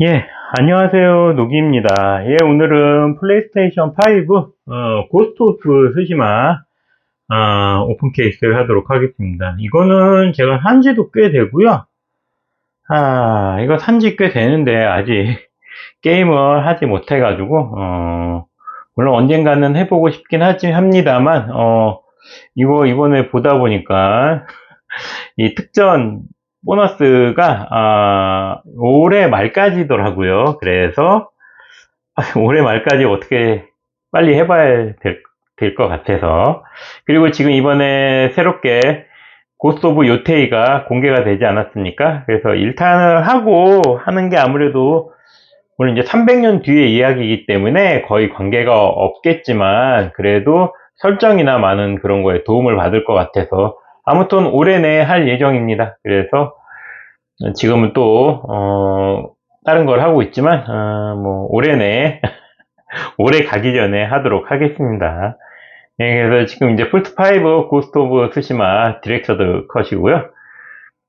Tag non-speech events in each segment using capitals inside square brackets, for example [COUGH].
예, 안녕하세요. 노기입니다. 예, 오늘은 플레이스테이션 5, 어, 고스트 오브 스시마, 아, 오픈 케이스를 하도록 하겠습니다. 이거는 제가 한 지도 꽤 되고요. 아, 이거 산 지 꽤 되는데, 아직 [LAUGHS] 게임을 하지 못해 가지고, 어, 물론 언젠가는 해 보고 싶긴 하지, 합니다만, 어, 이거 이번에 보다 보니까, [LAUGHS] 이 특전 보너스가 아, 올해 말까지더라고요. 그래서 [LAUGHS] 올해 말까지 어떻게 빨리 해봐야 될 것 같아서 그리고 지금 이번에 새롭게 고스트 오브 요테이가 공개가 되지 않았습니까? 그래서 일탄을 하고 하는 게 아무래도 물론 이제 300년 뒤의 이야기이기 때문에 거의 관계가 없겠지만 그래도 설정이나 많은 그런 거에 도움을 받을 것 같아서 아무튼 올해 내에 할 예정입니다. 그래서 지금은 또 어, 다른 걸 하고 있지만 어, 뭐 올해 내에 [LAUGHS] 올해 가기 전에 하도록 하겠습니다. 예, 그래서 지금 이제 풀트5 고스트 오브 스시마 디렉터드 컷이고요.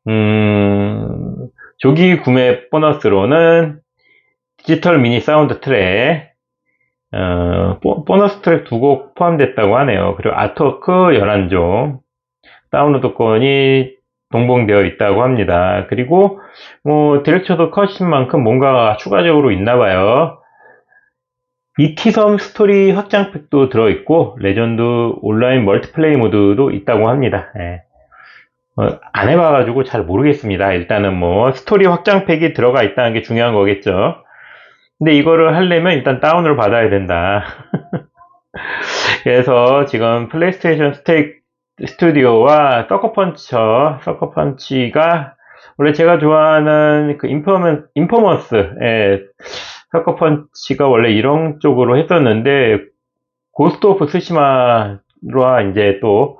음, 조기 구매 보너스로는 디지털 미니 사운드 트랙, 어, 보너스 트랙 두 곡 포함됐다고 하네요. 그리고 아트워크 11종, 다운로드 권이 동봉되어 있다고 합니다. 그리고 뭐 디렉터도 컷인 만큼 뭔가 추가적으로 있나 봐요. 이티섬 스토리 확장팩도 들어있고 레전드 온라인 멀티플레이 모드도 있다고 합니다. 예. 어, 안 해봐가지고 잘 모르겠습니다. 일단은 뭐 스토리 확장팩이 들어가 있다는 게 중요한 거겠죠. 근데 이거를 하려면 일단 다운을 받아야 된다. [LAUGHS] 그래서 지금 플레이스테이션 스테이크 스튜디오와 서커펀치죠. 서커펀치가 원래 제가 좋아하는 그 인퍼먼, 인퍼먼스, 예, 서커펀치가 원래 이런 쪽으로 했었는데, 고스트 오브 스시마와 이제 또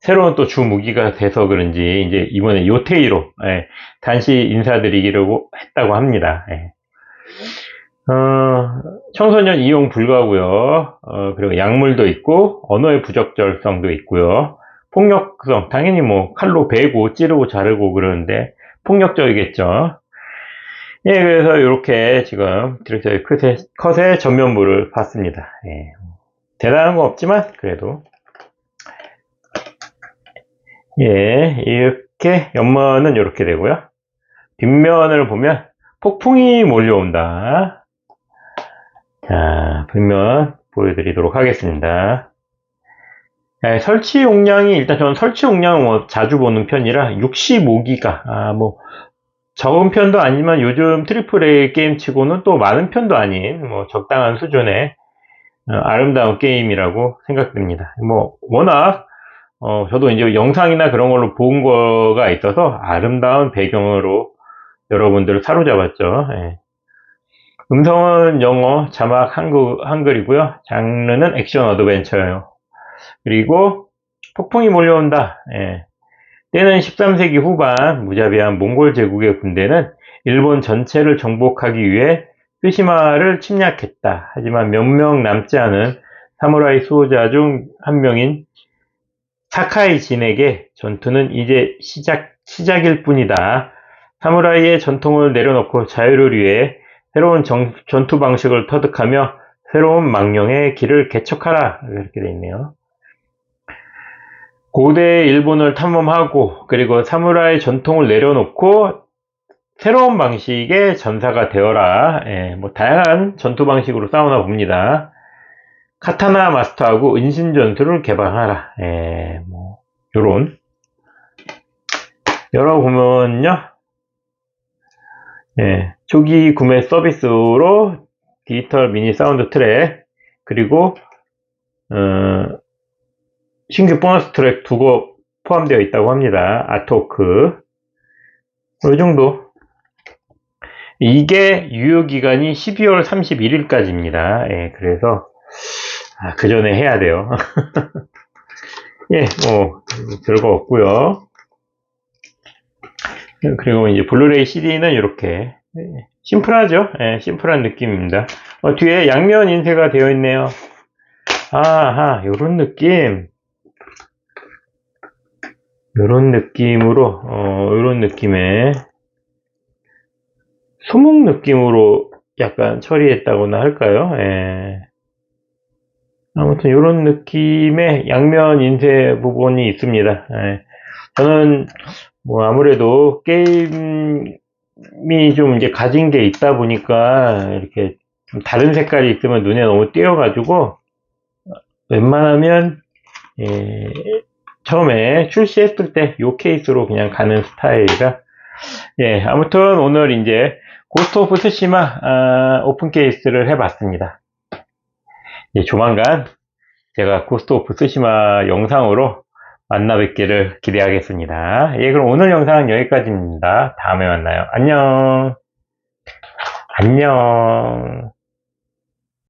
새로운 또 주 무기가 돼서 그런지 이제 이번에 요테이로 예, 단시 인사드리기로 했다고 합니다. 예. 어, 청소년 이용 불가고요. 어, 그리고 약물도 있고 언어의 부적절성도 있고요. 폭력성, 당연히 뭐 칼로 베고 찌르고 자르고 그러는데 폭력적이겠죠. 예, 그래서 이렇게 지금 디렉터의 컷의, 컷의 전면부를 봤습니다. 예. 대단한 거 없지만 그래도 예, 이렇게 옆면은 이렇게 되고요. 뒷면을 보면 폭풍이 몰려온다. 자, 뒷면 보여드리도록 하겠습니다. 네, 설치 용량이 일단 저는 설치 용량은 뭐 자주 보는 편이라 65기가 아 뭐 적은 편도 아니지만 요즘 트리플 A 게임 치고는 또 많은 편도 아닌 뭐 적당한 수준의 어, 아름다운 게임이라고 생각됩니다. 뭐 워낙 어, 저도 이제 영상이나 그런 걸로 본 거가 있어서 아름다운 배경으로 여러분들을 사로잡았죠. 예. 음성은 영어, 자막 한글, 한글이고요. 장르는 액션 어드벤처예요. 그리고 폭풍이 몰려온다. 예. 때는 13세기 후반 무자비한 몽골 제국의 군대는 일본 전체를 정복하기 위해 스시마를 침략했다. 하지만 몇 명 남지 않은 사무라이 수호자 중 한 명인 사카이 진에게 전투는 이제 시작, 시작일 뿐이다. 사무라이의 전통을 내려놓고 자유를 위해 새로운 정, 전투 방식을 터득하며 새로운 망령의 길을 개척하라. 이렇게 되어 있네요. 고대 일본을 탐험하고 그리고 사무라이 전통을 내려놓고 새로운 방식의 전사가 되어라. 예, 뭐 다양한 전투 방식으로 싸우나 봅니다. 카타나 마스터하고 은신 전투를 개발하라. 예, 뭐 요런 열어보면요. 예, 초기 구매 서비스로 디지털 미니 사운드 트랙 그리고 어, 신규 보너스 트랙 두 곡 포함되어 있다고 합니다. 아토크. 이 정도. 이게 유효기간이 12월 31일까지입니다. 예, 그래서, 아, 그 전에 해야 돼요. [LAUGHS] 예, 뭐, 별거 없고요 그리고 이제 블루레이 CD는 이렇게, 심플하죠? 예, 심플한 느낌입니다. 어, 뒤에 양면 인쇄가 되어 있네요. 아하, 요런 느낌. 이런 느낌으로 어, 이런 느낌의 수목 느낌으로 약간 처리했다고나 할까요? 예. 아무튼 이런 느낌의 양면 인쇄 부분이 있습니다. 예. 저는 뭐 아무래도 게임이 좀 이제 가진 게 있다 보니까 이렇게 좀 다른 색깔이 있으면 눈에 너무 띄어가지고 웬만하면 예, 처음에 출시했을 때이 케이스로 그냥 가는 스타일이라 예 아무튼 오늘 이제 고스트 오브 스시마 아, 오픈 케이스를 해봤습니다. 예, 조만간 제가 고스트 오브 스시마 영상으로 만나 뵙기를 기대하겠습니다. 예, 그럼 오늘 영상은 여기까지입니다. 다음에 만나요. 안녕. 안녕.